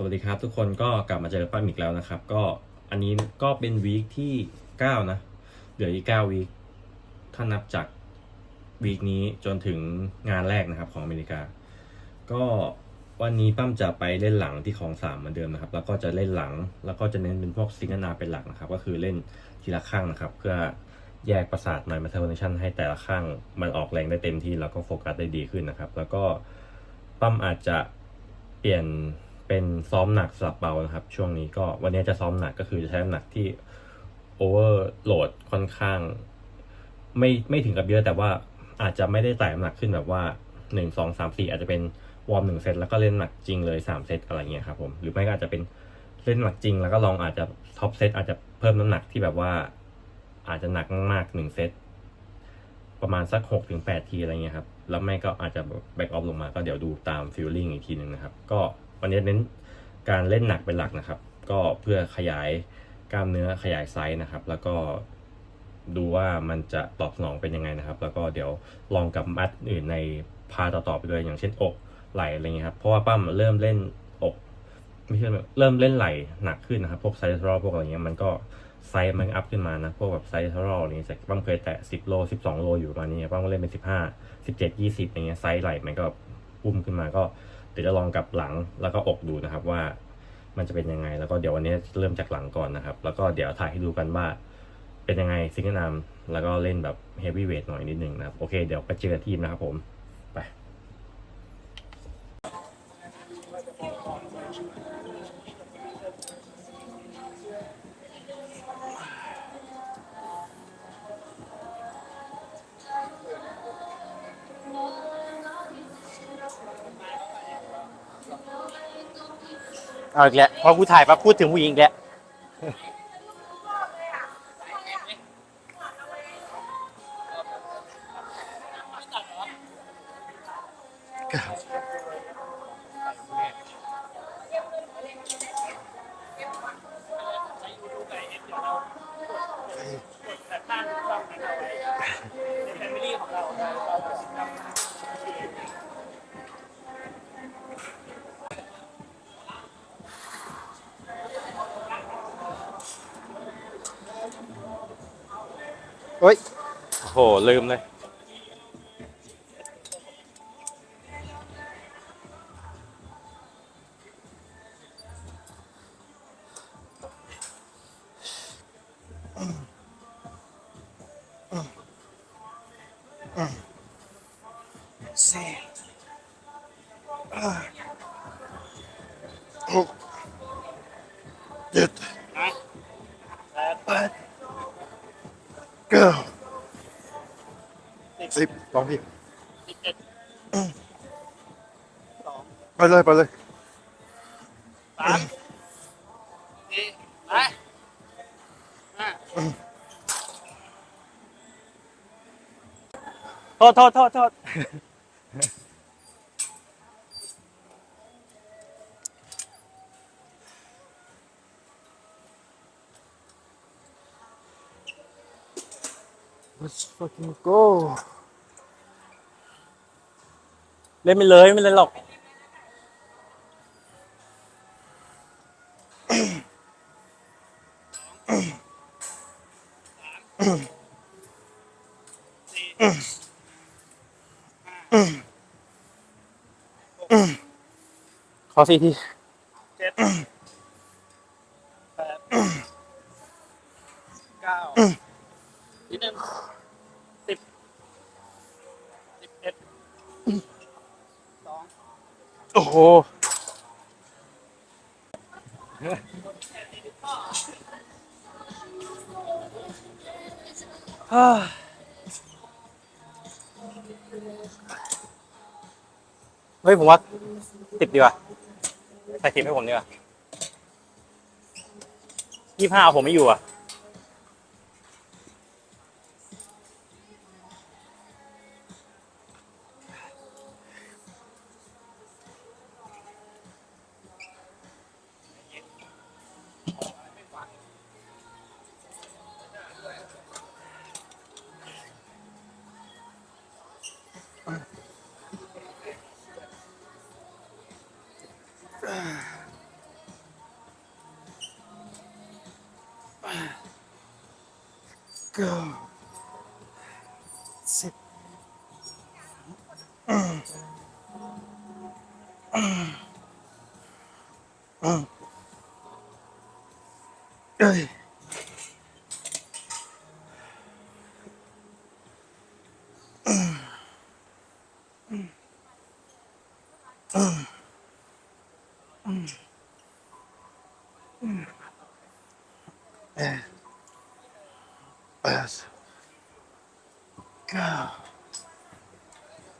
สวัสดีครับทุกคนก็กลับมาเจอป้าอีกแล้วนะครับ ก็อันนี้ก็เป็นวีคที่ 9 นะ เหลืออีก9วีคถ้านับจากวีคนี้จนถึงงานแรกนะครับของอเมริกา ก็วันนี้ปั้มจะไปเล่นหลังที่ของสามเหมือนเดิมนะครับ แล้วก็จะเล่นหลังแล้วก็จะเน้นเป็นพวกซิงเกิลนาเป็นหลักนะครับ ก็คือเล่นทีละข้างนะครับ เพื่อแยกประสาท mind motivation ให้แต่ละข้างมันออกแรงได้เต็มที่แล้วก็โฟกัสได้ดีขึ้นนะครับ แล้วก็ปั้มอาจจะเปลี่ยน เป็นซ้อมหนักสลับเบานะครับ ช่วงนี้ก็วันนี้จะซ้อมหนักก็คือจะใช้น้ำหนักที่โอเวอร์โหลดค่อนข้าง ไม่ไม่ถึงกับเยอะแต่ว่าอาจจะไม่ได้ไต่น้ำหนักขึ้นแบบว่าหนึ่งสองสามสี่อาจจะเป็นวอร์มหนึ่งเซตแล้วก็เล่นหนักจริงเลยสามเซตอะไรเงี้ยครับผมหรือไม่ก็อาจจะเป็นเล่นหนักจริง แล้วก็ลองอาจจะท็อปเซตอาจจะเพิ่มน้ำหนักที่แบบว่า อาจจะหนักมากหนึ่งเซตประมาณสักหกถึงแปดทีอะไรเงี้ยครับแล้วไม่ก็อาจจะแบ็กออฟลงมาก็เดี๋ยวดูตามฟิลลิ่งอีกทีหนึ่งนะครับ ก็ วันนี้เน้นการเล่นหนักเป็นหลักนะครับ ก็เพื่อขยายกล้ามเนื้อขยายไซส์นะครับ แล้วก็ดูว่ามันจะตอบสนองเป็นยังไงนะครับ แล้วก็เดี๋ยวลองกับมัดอื่นในพาต่อๆไปด้วยอย่างเช่นอกไหล่อะไรเงี้ยครับเพราะว่าปั้มเริ่มเล่นอกไม่ใช่เริ่มเล่นไหล่หนักขึ้นนะครับ พวกไซส์ทรอพวกอะไรเงี้ยมันก็ไซส์มันอัพขึ้นมานะ พวกแบบไซส์ทรอลนี่จากปั้มเคยแตะ10โล12โลอยู่ประมาณนี้ปั้มก็เล่นเป็น15 17 20อย่างเงี้ยไซส์ไหล่มันก็ปุ่มขึ้นมาก็ เดี๋ยวจะลองกับหลังแล้วก็อกดูนะครับว่ามันจะเป็นยังไง แล้วก็เดี๋ยววันนี้เริ่มจากหลังก่อนนะครับ แล้วก็เดี๋ยวถ่ายให้ดูกันว่าเป็นยังไงซิงเกิลนามแล้วก็เล่นแบบเฮฟวี่เวทหน่อยนิดนึงนะครับ โอเค เดี๋ยวไปเจอทีมนะครับผม เอาอีกแล้วพอกูถ่ายมาพูดถึงผู้หญิงอีกแล้ว เฮ้ย โอ้โห ลืมเลย เลยไปเลยสามสี่ไปห้าโทษโทษโทษโทษ Let's fucking go เล่นไปเลยไม่เป็นไรหรอก ขอสี่ทีเจ็ด ใส่ทิปให้ผมดีกว่ายี่ห้าผมไม่อยู่อะ เอ้ยแปดเก้า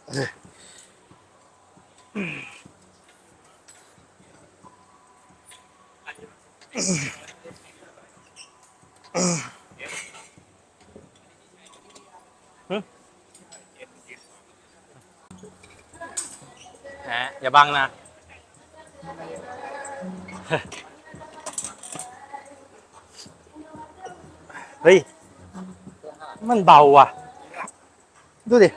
เอ้ยฮะ อย่าบังนะ เฮ้ย มันเบาว่ะ ดูดิ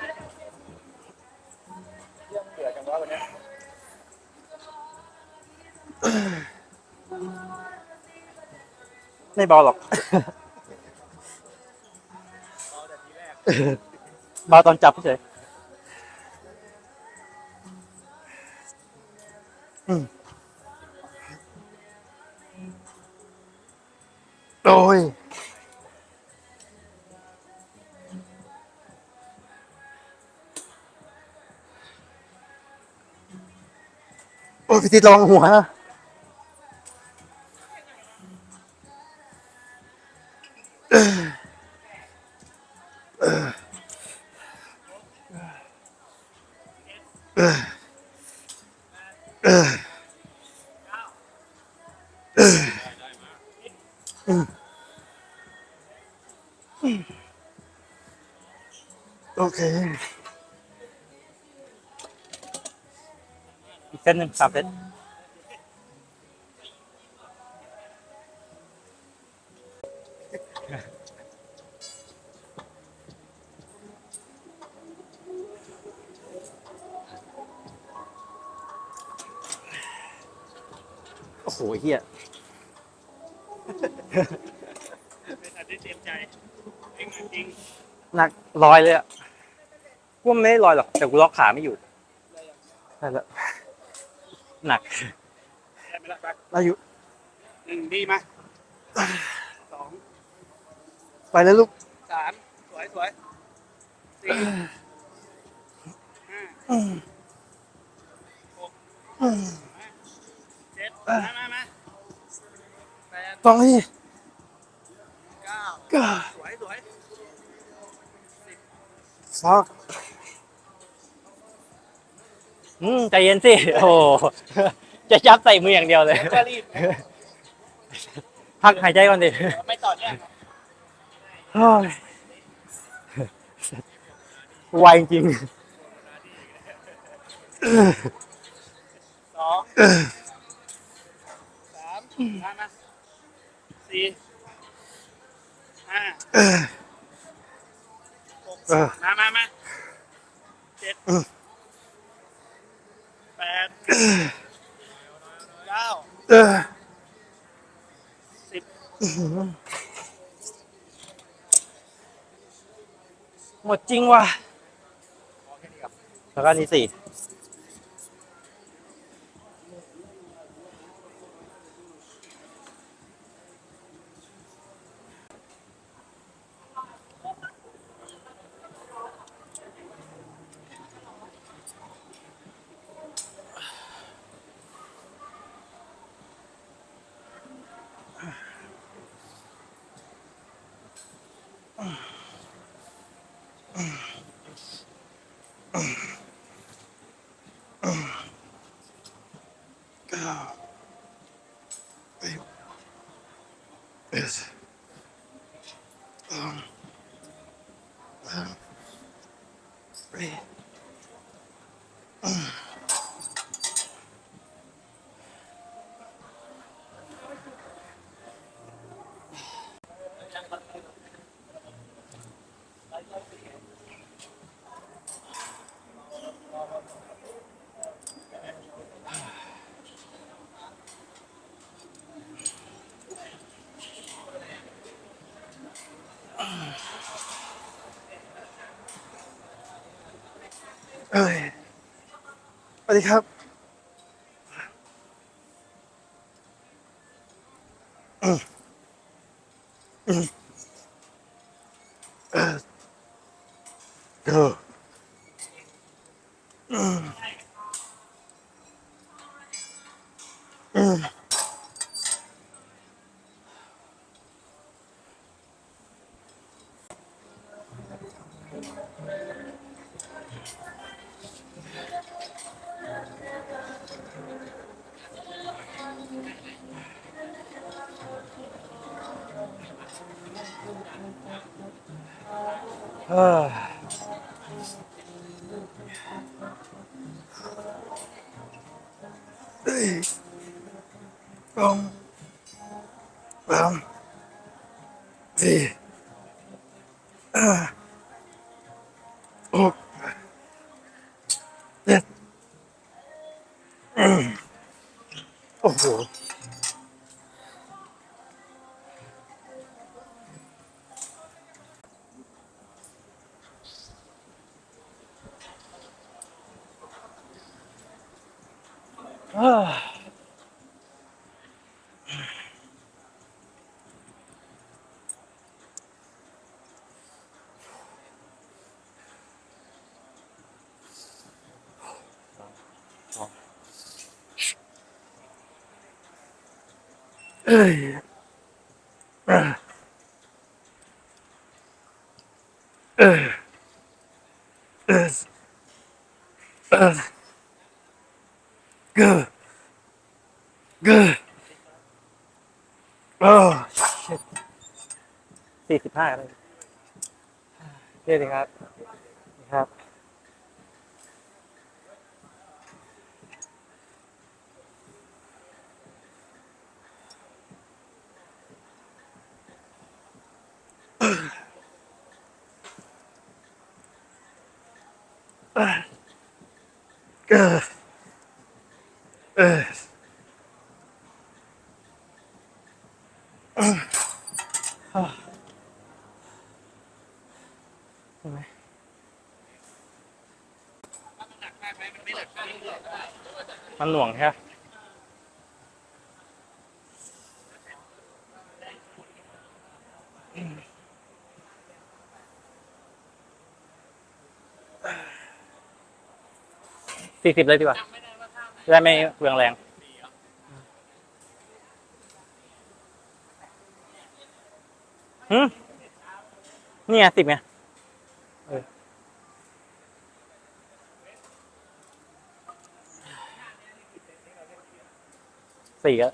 ไม่เบาหรอกเบาตอนจับเฉย อืมโอ้ยโอ้ โอเค อีกเส้นหนึ่งสามเส้นโอ้โหเฮียเป็นอันที่เตรียมใจเองจริงหนักลอยเลยอะ กูว่ามันไม่ได้ลอยหรอกแต่กูล็อกขาไม่อยู่ใช่แล้วหนักได้ไหมล่ะแบ็คอายุหนึ่งดีมาสองไปแล้วลูกสามสวยสวยสี่ห้าหกเจ็ดมามามาแปดต้องนี่เก้าก็สวยสวยฟอก อืมใจเย็นสิ โอ้โหจะยับใส่มืออย่างเดียวเลย ก็รีบพักหายใจก่อนดิไม่ต่อเนี่ยโอ้ยไวจริงสองสามมามาสี่ห้าหกเออมามามาเจ็ด แปดเก้าเออสิบหมดจริงว่ะแล้วก็อันนี่สี่ เเอ้ยสวัสดีครับเออเออ เออเกอเกอโอ้สี่สิบห้าเลยเรียกดีครับครับ เออเออเห็นไหมมันหล่วงใช่ไหม สี่สิบเลยดีกว่าจะได้ไม่เปลืองแรงหืมนี่ไงสิบไงสี่อะ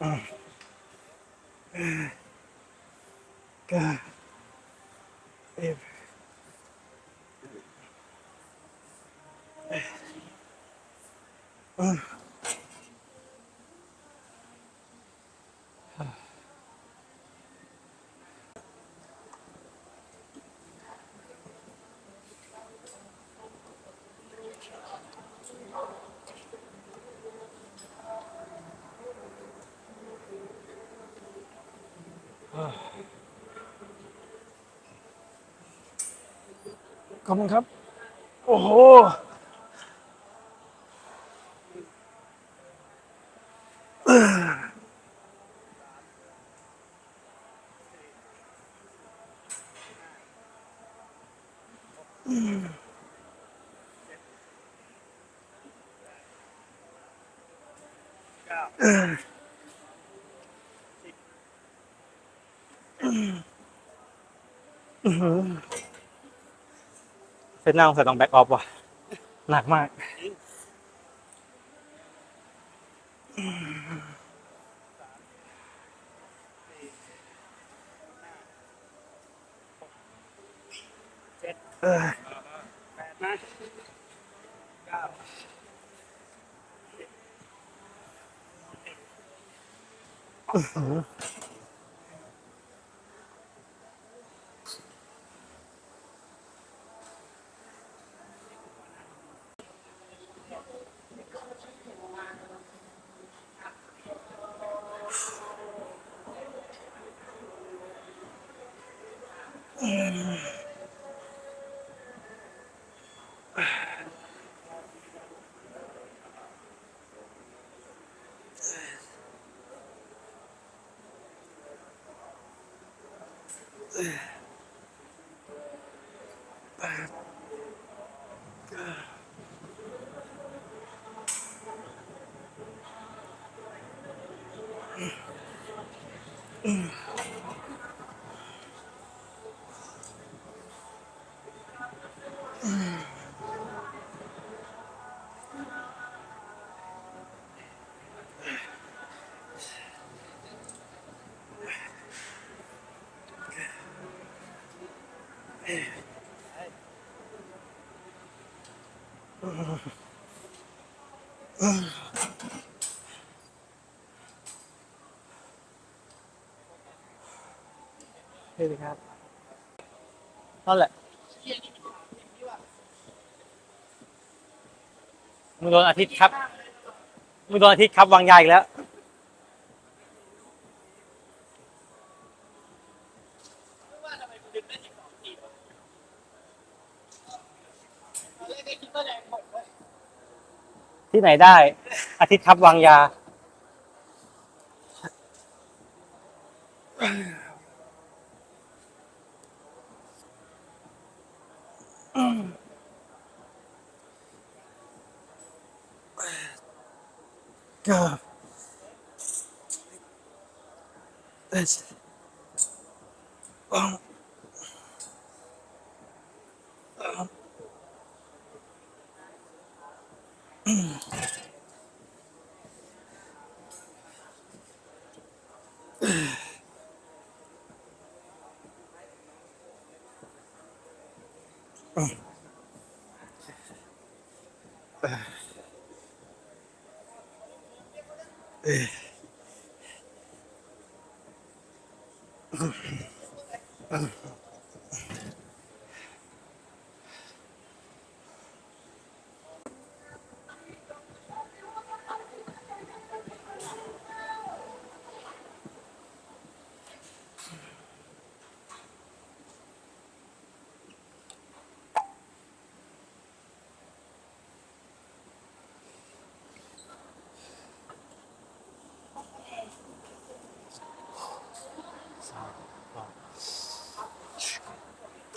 ก็เอฟข อบคุณครับ โอ้โห เซตหน้าของใส่ต้องแบ็กออฟว่ะ หนักมาก Mm. นี่สิครับนั่นแหละมึงโดนอาทิตย์ครับมึงโดนอาทิตย์ครับวางยาอีกแล้วที่ไหนได้ อาทิตย์ครับวางยา Vamos. Vamos.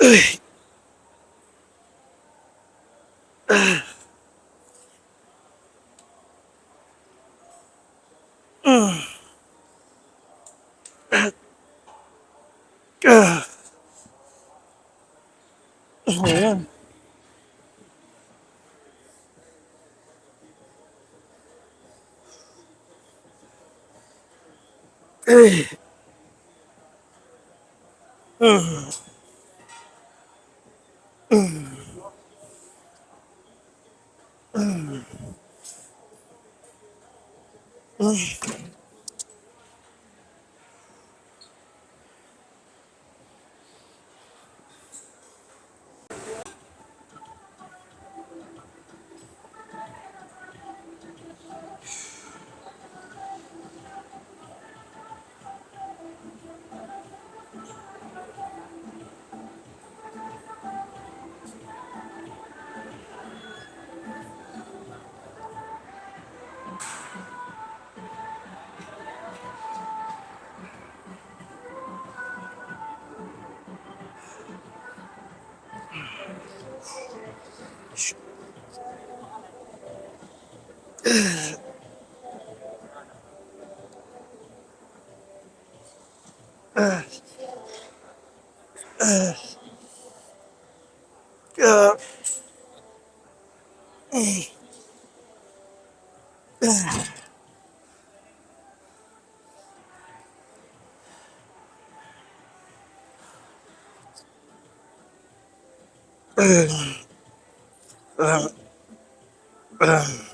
Ayan. uh um, um.